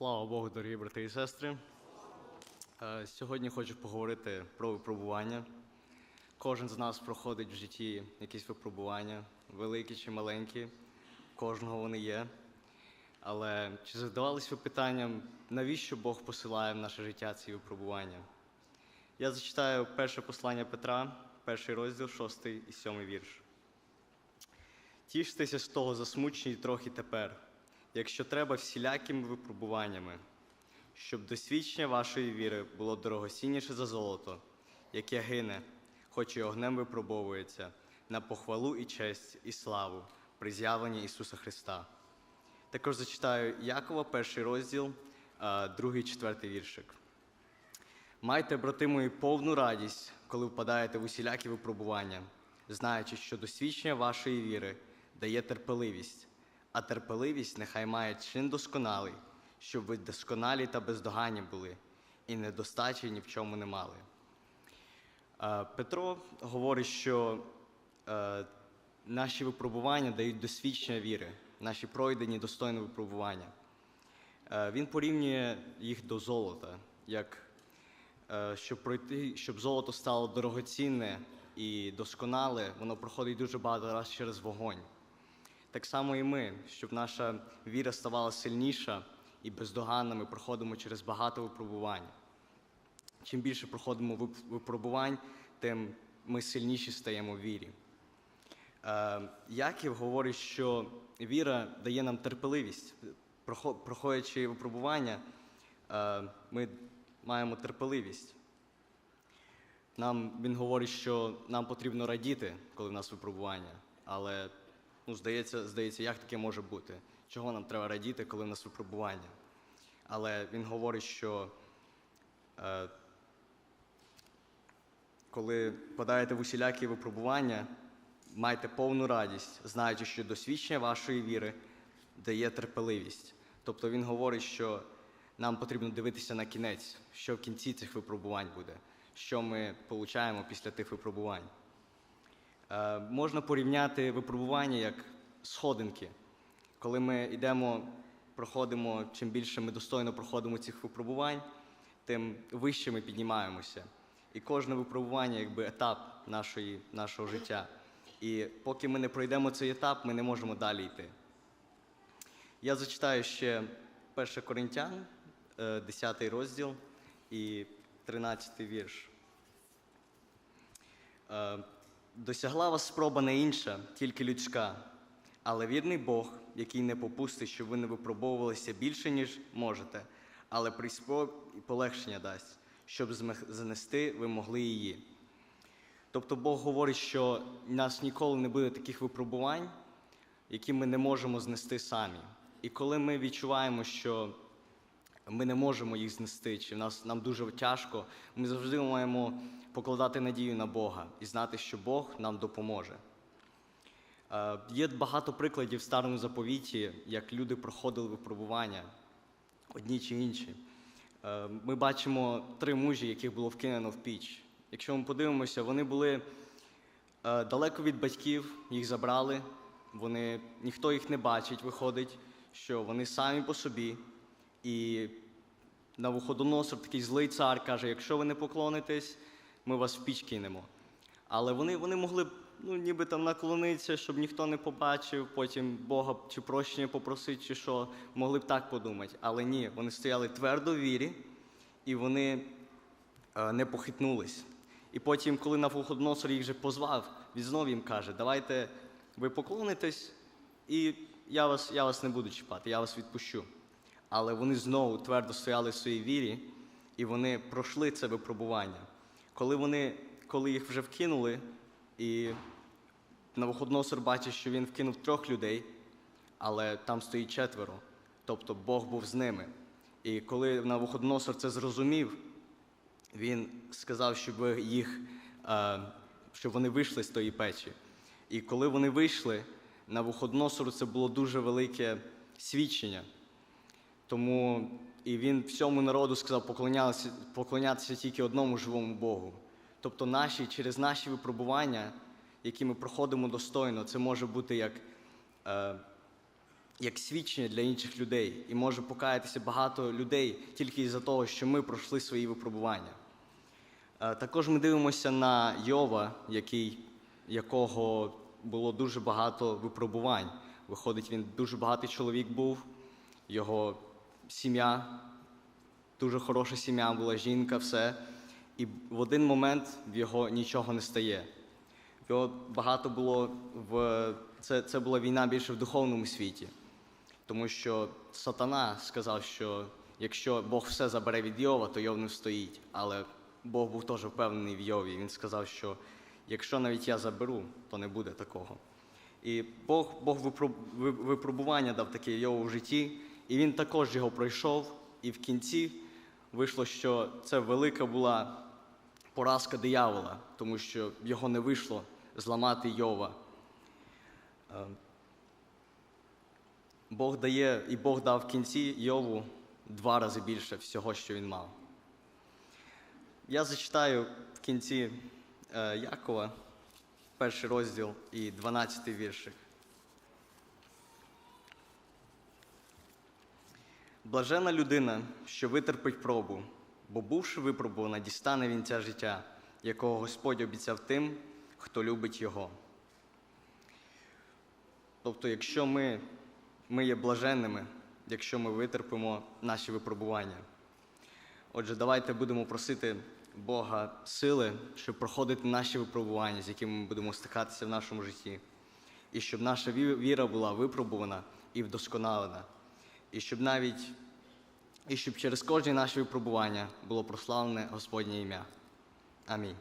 Слава Богу, дорогі брати і сестри. Е, Сьогодні хочу поговорити про випробування. Кожен з нас проходить в житті якісь випробування, великі чи маленькі, кожного вони є. Але чи задавались ви питанням, навіщо Бог посилає в наше життя ці випробування? Я зачитаю перше послання Петра, перший розділ, шостий і сьомий вірш. Тіштеся з того засмучені трохи тепер, якщо треба всілякими випробуваннями, щоб досвідчення вашої віри було дорогоцінніше за золото, яке гине, хоч і огнем випробовується, на похвалу і честь і славу при з'явленні Ісуса Христа. Також зачитаю Якова, перший розділ, другий, четвертий віршик. Майте, брати мої, повну радість, коли впадаєте в усілякі випробування, знаючи, що досвідчення вашої віри дає терпеливість, а терпеливість нехай має чин досконалий, щоб ви досконалі та бездоганні були, і недостачі ні в чому не мали. Е, Петро говорить, що е, наші випробування дають досвідчення віри, наші пройдені достойні випробування. Е, Він порівнює їх до золота, як щоб пройти, щоб золото стало дорогоцінне і досконале, воно проходить дуже багато разів через вогонь. Так само і ми, щоб наша віра ставала сильніша і бездоганна, ми проходимо через багато випробувань. Чим більше проходимо випробувань, тим ми сильніші стаємо в вірі. Е, Яків говорить, що віра дає нам терпеливість. Проходячи випробування, е, ми маємо терпеливість. Нам, він говорить, що нам потрібно радіти, коли в нас випробування. Але ну, здається, здається, як таке може бути? Чого нам треба радіти, коли в нас випробування? Але він говорить, що е, коли подаєте в усілякі випробування, майте повну радість, знаючи, що досвідчення вашої віри дає терпеливість. Тобто він говорить, що нам потрібно дивитися на кінець, що в кінці цих випробувань буде, що ми получаємо після тих випробувань. Е, можна порівняти випробування як сходинки. Коли ми йдемо, проходимо, чим більше ми достойно проходимо цих випробувань, тим вище ми піднімаємося. І кожне випробування якби етап нашої, нашого життя. І поки ми не пройдемо цей етап, ми не можемо далі йти. Я зачитаю ще 1 Коринтян, е, 10 розділ і 13 вірш. Досягла вас спроба не інша, тільки людська, але вірний Бог, який не попустить, щоб ви не випробовувалися більше, ніж можете, але при спробі і полегшення дасть, щоб занести ви могли її. Тобто Бог говорить, що в нас ніколи не буде таких випробувань, які ми не можемо знести самі. І коли ми відчуваємо, що ми не можемо їх знести, чи в нас нам дуже тяжко, ми завжди маємо покладати надію на Бога і знати, що Бог нам допоможе. Е, Є багато прикладів в старому заповіті, як люди проходили випробування, одні чи інші. Е, Ми бачимо три мужі, яких було вкинено в піч. Якщо ми подивимося, вони були е, далеко від батьків, їх забрали, вони, ніхто їх не бачить, виходить, що вони самі по собі. І Навуходоносор, такий злий цар, каже: якщо ви не поклонитесь, ми вас в піч кинемо. Але вони, вони могли ну, ніби там наклонитися, щоб ніхто не побачив, потім Бога чи прощення попросити, чи що, могли б так подумати. Але ні, вони стояли твердо в вірі, і вони е, не похитнулись. І потім, коли Навуходоносор їх вже позвав, він знов їм каже: давайте ви поклонитесь, і я вас, я вас не буду чіпати, я вас відпущу. Але вони знову твердо стояли в своїй вірі, і вони пройшли це випробування. Коли вони, коли їх вже вкинули, і Навуходоносор бачить, що він вкинув трьох людей, але там стоїть четверо. Тобто Бог був з ними. І коли Навуходоносор це зрозумів, він сказав, щоб їх, е, щоб вони вийшли з тої печі. І коли вони вийшли, Навуходоносору це було дуже велике свідчення. Тому і він всьому народу сказав поклонятися, тільки одному живому Богу. Тобто наші, через наші випробування, які ми проходимо достойно, це може бути як е, як свідчення для інших людей, і може покаятися багато людей тільки із-за того, що ми пройшли свої випробування. Е, Також ми дивимося на Йова, який, якого було дуже багато випробувань. Виходить, він дуже багатий чоловік був, його сім'я, дуже хороша сім'я була, жінка, все. І в один момент в його нічого не стає. Його багато було в це, це була війна більше в духовному світі. Тому що сатана сказав, що якщо Бог все забере від Йова, то Йов не встоїть. Але Бог був теж впевнений в Йові. Він сказав, що якщо навіть я заберу, то не буде такого. І Бог, Бог випробування дав таке Йову в житті, і він також його пройшов. І в кінці вийшло, що це велика була поразка диявола, тому що його не вийшло зламати Йова. Е, Бог дає, і Бог дав в кінці Йову два рази більше всього, що він мав. Я зачитаю в кінці е, Якова, перший розділ і 12 віршик. Блажена людина, що витерпить пробу, бо бувши випробувана, дістане вінця життя, якого Господь обіцяв тим, хто любить його. Тобто, якщо ми, ми є блаженними, якщо ми витерпимо наші випробування. Отже, давайте будемо просити Бога сили, щоб проходити наші випробування, з якими ми будемо стикатися в нашому житті, і щоб наша віра була випробувана і вдосконалена, і щоб навіть і щоб через кожні наші випробування було прославлене Господнє ім'я. Амінь.